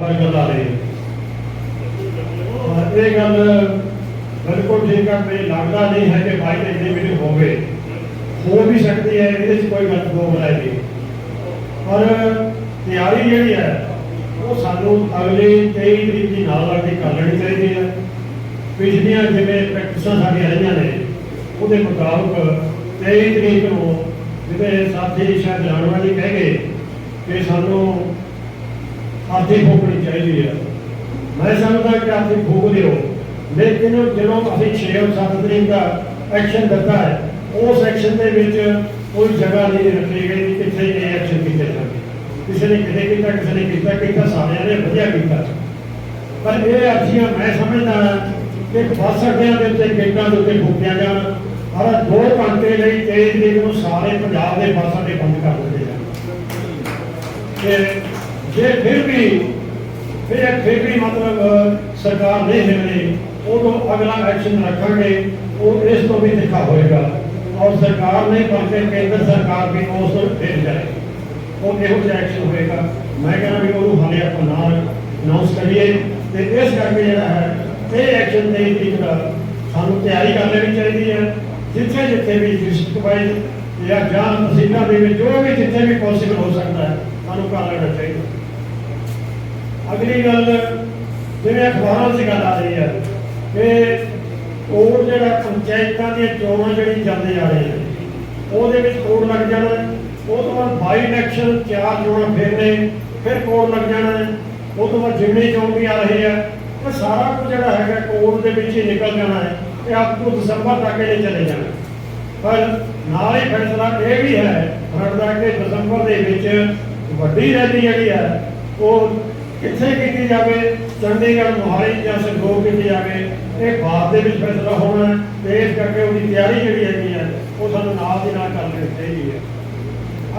ਗੱਲ ਆ ਰਹੀ ਹੈ। ਇਹ ਗੱਲ ਬਿਲਕੁਲ ਠੀਕ ਹੈ ਮੈਨੂੰ ਲੱਗਦਾ ਨਹੀਂ ਹੈ ਕਿ ਬਾਈ ਇੰਨੀ ਮੀਟਿੰਗ ਹੋਵੇ ਹੋ ਵੀ ਸਕਦੀ ਹੈ, ਇਹਦੇ 'ਚ ਕੋਈ ਗੱਲ ਦੋ ਹੈ ਪਰ ਤਿਆਰੀ ਜਿਹੜੀ ਹੈ, ਉਹ ਸਾਨੂੰ ਅਗਲੇ 23 ਤਰੀਕ ਦੀ ਨਾਲ ਲੱਗ ਕੇ ਕਰ ਲੈਣੀ ਚਾਹੀਦੀ ਹੈ। ਪਿਛਲੀਆਂ ਜਿਵੇਂ ਪ੍ਰੈਕਟਿਸਾਂ ਸਾਡੀਆਂ ਰਹੀਆਂ ਨੇ, ਉਹਦੇ ਮੁਤਾਬਕ 23 ਤਰੀਕ ਨੂੰ ਜਿਵੇਂ ਸਾਥੀ ਸ਼ਾਇਦ ਜਾਣਵਾ ਕਹਿ ਗਏ ਕਿ ਸਾਨੂੰ ਆਰਥਿਕ ਫੂਕਣੀ ਚਾਹੀਦੀ ਹੈ ਮੈਂ ਸਮਝਦਾ ਕਿ ਆਰਥਿਕ ਫੂਕ ਦਿਓ। ਲੇਕਿਨ ਜਦੋਂ ਅਸੀਂ 6 ਔਰ 7 ਤਰੀਕ ਦਾ ਐਕਸ਼ਨ ਦਿੱਤਾ ਹੈ, ਉਸ ਐਕਸ਼ਨ ਦੇ ਵਿੱਚ ਕੋਈ ਜਗ੍ਹਾ ਨਹੀਂ ਰੱਖੀ ਗਈ ਕਿੱਥੇ ਇਹ ਐਕਸ਼ਨ ਕੀਤੇ ਜਾਣਗੇ। ਕਿਸੇ ਨੇ ਕਿਤੇ ਕੀਤਾ, ਕਿਸੇ ਨੇ ਕੀਤਾ ਕੀਤਾ ਸਾਰਿਆਂ ਨੇ ਵਧੀਆ ਕੀਤਾ। ਪਰ ਇਹ ਅਰਜ਼ੀਆਂ ਮੈਂ ਸਮਝਦਾ ਕਿ ਬੱਸ ਅੱਡਿਆਂ ਦੇ ਉੱਤੇ, ਗੇਟਾਂ ਦੇ ਉੱਤੇ ਫੂਕਿਆ ਜਾਣ। ਔਰ 2 ਘੰਟੇ ਲਈ 23 ਤਰੀਕ ਨੂੰ ਸਾਰੇ ਪੰਜਾਬ ਦੇ ਬੱਸ ਅੱਡੇ ਬੰਦ ਕਰ ਦਿੱਤੇ ਜਾਣ। ਕਿ ਜੇ ਫਿਰ ਵੀ, ਫਿਰ ਫਿਰ ਵੀ ਮਤਲਬ ਸਰਕਾਰ ਨਹੀਂ ਹਿਲਣੀ ਉਦੋਂ ਅਗਲਾ ਐਕਸ਼ਨ ਰੱਖਾਂਗੇ, ਉਹ ਇਸ ਤੋਂ ਵੀ ਤਿੱਖਾ ਹੋਏਗਾ। ਔਰ ਸਰਕਾਰ ਨਹੀਂ ਬਲਕਿ ਕੇਂਦਰ ਸਰਕਾਰ ਵੀ ਉਸ ਤੋਂ ਹਿਲ ਜਾਏ। ਉਹ ਇਹੋ ਜਿਹਾ ਐਕਸ਼ਨ ਹੋਏਗਾ? ਮੈਂ ਕਹਿੰਦਾ ਵੀ ਉਹਨੂੰ ਹਾਲੇ ਆਪਾਂ ਨਾਲ ਅਨਾਉਂਸ ਕਰੀਏ। ਤੇ ਇਸ ਕਰਕੇ ਜਿਹੜਾ ਹੈ, ਇਹ ਐਕਸ਼ਨ ਦੇ ਤਰੀਕ ਸਾਨੂੰ ਤਿਆਰੀ ਕਰ ਲੈਣੀ ਚਾਹੀਦੀ ਹੈ। ਜਿੱਥੇ ਜਿੱਥੇ ਵੀ ਡਿਸਟ੍ਰਿਕਟ ਵਾਈਜ਼ ਜਾਂ ਜਾਂ ਤਹਿਸੀਲਾਂ ਦੇ ਵਿੱਚ ਜੋ ਵੀ ਜਿੱਥੇ ਵੀ ਪੋਸੀਬਲ ਹੋ ਸਕਦਾ ਹੈ, ਸਾਨੂੰ ਕਰ ਲੈਣਾ ਚਾਹੀਦਾ। ਅਗਲੀ ਗੱਲ ਜਿਵੇਂ ਅਖਬਾਰਾਂ 'ਚ ਗੱਲ ਆ ਰਹੀ ਹੈ ਕਿ ਕੋਡ ਜਿਹੜਾ ਪੰਚਾਇਤਾਂ ਦੀਆਂ ਚੋਣਾਂ ਜਿਹੜੀ ਜਾਂਦੇ ਜਾ ਰਹੇ ਨੇ ਉਹਦੇ ਵਿੱਚ ਕੋਡ ਲੱਗ ਜਾਣਾ, ਉਹ ਤੋਂ ਬਾਅਦ ਬਾਈ ਇਲੈਕਸ਼ਨ ਚਾਰ ਚੋਣਾਂ ਫਿਰ ਨੇ, ਫਿਰ ਕੋਡ ਲੱਗ ਜਾਣਾ, ਉਹ ਤੋਂ ਬਾਅਦ ਜਿਮਨੀ ਚੋਣ ਵੀ ਆ ਰਹੀ ਹੈ ਇਹ ਸਾਰਾ ਕੁਝ ਜਿਹੜਾ ਹੈਗਾ ਕੋਡ ਦੇ ਵਿੱਚ ਹੀ ਨਿਕਲ ਜਾਣਾ ਹੈ ਤੇ ਆਪ ਤੋਂ ਦਸੰਬਰ ਤੱਕ ਇਹ ਚਲੇ ਜਾਣਾ। ਪਰ ਨਾਲ ਹੀ ਫੈਸਲਾ ਇਹ ਵੀ ਹੈ ਬਣਦਾ ਕਿ ਦਸੰਬਰ ਦੇ ਵਿੱਚ ਵੱਡੀ ਰੈਲੀ ਜਿਹੜੀ ਹੈ, ਉਹ ਕਿੱਥੇ ਕੀਤੀ ਜਾਵੇ, ਚੰਡੀਗੜ੍ਹ, ਮੋਹਾਲੀ ਜਾਂ ਸੰਗਰੂਰ ਕੀਤੀ ਜਾਵੇ, ਇਹ ਬਾਅਦ ਦੇ ਵਿੱਚ ਫੈਸਲਾ ਹੋਣਾ ਤੇ ਇਸ ਕਰਕੇ ਉਹਦੀ ਤਿਆਰੀ ਜਿਹੜੀ ਹੈਗੀ ਹੈ, ਉਹ ਸਾਨੂੰ ਨਾਲ ਦੀ ਨਾਲ ਕਰ ਲੈਣੀ ਚਾਹੀਦੀ ਹੈ।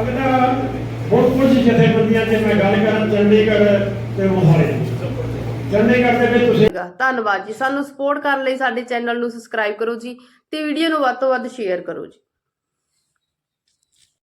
ਅਗਲਾ ਹੁਣ ਕੁਝ ਜਥੇਬੰਦੀਆਂ ਜੇ ਮੈਂ ਗੱਲ ਕਰਾਂ, ਚੰਡੀਗੜ੍ਹ ਤੇ ਮੋਹਾਲੀ। ਚੰਡੀਗੜ੍ਹ ਦੇ ਵਿੱਚ ਤੁਸੀਂ ਧੰਨਵਾਦ ਜੀ। ਸਾਨੂੰ ਸਪੋਰਟ ਕਰਨ ਲਈ ਸਾਡੇ ਚੈਨਲ ਨੂੰ ਸਬਸਕ੍ਰਾਈਬ ਕਰੋ ਜੀ ਤੇ ਵੀਡੀਓ ਨੂੰ ਵੱਧ ਤੋਂ ਵੱਧ ਸ਼ੇਅਰ ਕਰੋ ਜੀ।